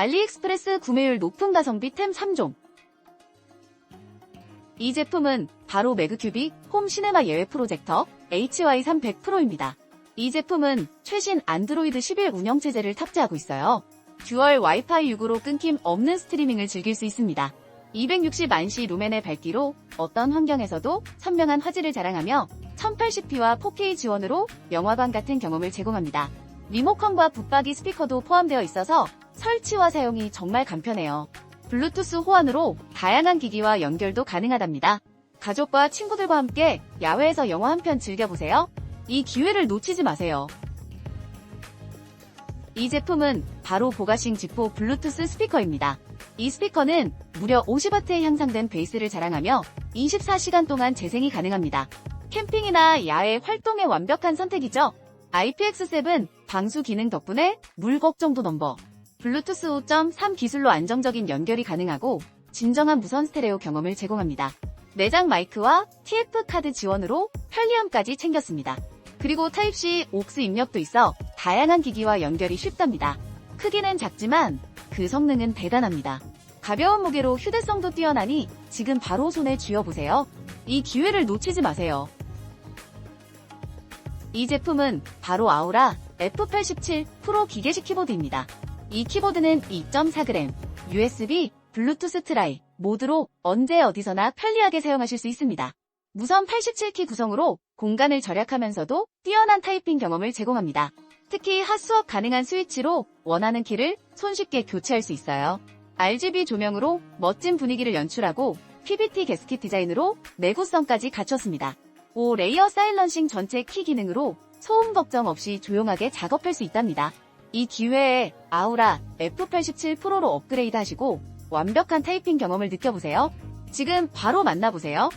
알리익스프레스 구매율 높은 가성비 템 3종. 이 제품은 바로 매그큐빅 홈 시네마 예외 프로젝터 HY3 100%입니다. 이 제품은 최신 안드로이드 11 운영체제를 탑재하고 있어요. 듀얼 와이파이 6으로 끊김 없는 스트리밍을 즐길 수 있습니다. 260만시 루멘의 밝기로 어떤 환경에서도 선명한 화질을 자랑하며 1080p와 4K 지원으로 영화관 같은 경험을 제공합니다. 리모컨과 붙박이 스피커도 포함되어 있어서 설치와 사용이 정말 간편해요. 블루투스 호환으로 다양한 기기와 연결도 가능하답니다. 가족과 친구들과 함께 야외에서 영화 한 편 즐겨보세요. 이 기회를 놓치지 마세요. 이 제품은 바로 보가싱 지포 블루투스 스피커입니다. 이 스피커는 무려 50W에 향상된 베이스를 자랑하며 24시간 동안 재생이 가능합니다. 캠핑이나 야외 활동에 완벽한 선택이죠. IPX7 방수 기능 덕분에 물 걱정도 넘버. 블루투스 5.3 기술로 안정적인 연결이 가능하고 진정한 무선 스테레오 경험을 제공합니다. 내장 마이크와 TF 카드 지원으로 편리함까지 챙겼습니다. 그리고 타입C 옥스 입력도 있어 다양한 기기와 연결이 쉽답니다. 크기는 작지만 그 성능은 대단합니다. 가벼운 무게로 휴대성도 뛰어나니 지금 바로 손에 쥐어보세요. 이 기회를 놓치지 마세요. 이 제품은 바로 아우라 F87 프로 기계식 키보드입니다. 이 키보드는 2.4g, USB, 블루투스 트라이 모드로 언제 어디서나 편리하게 사용하실 수 있습니다. 무선 87키 구성으로 공간을 절약하면서도 뛰어난 타이핑 경험을 제공합니다. 특히 핫수업 가능한 스위치로 원하는 키를 손쉽게 교체할 수 있어요. RGB 조명으로 멋진 분위기를 연출하고 PBT 게스킷 디자인으로 내구성까지 갖췄습니다. 5 레이어 사일런싱 전체 키 기능으로 소음 걱정 없이 조용하게 작업할 수 있답니다. 이 기회에 아우라 F87 프로로 업그레이드 하시고 완벽한 타이핑 경험을 느껴보세요. 지금 바로 만나보세요.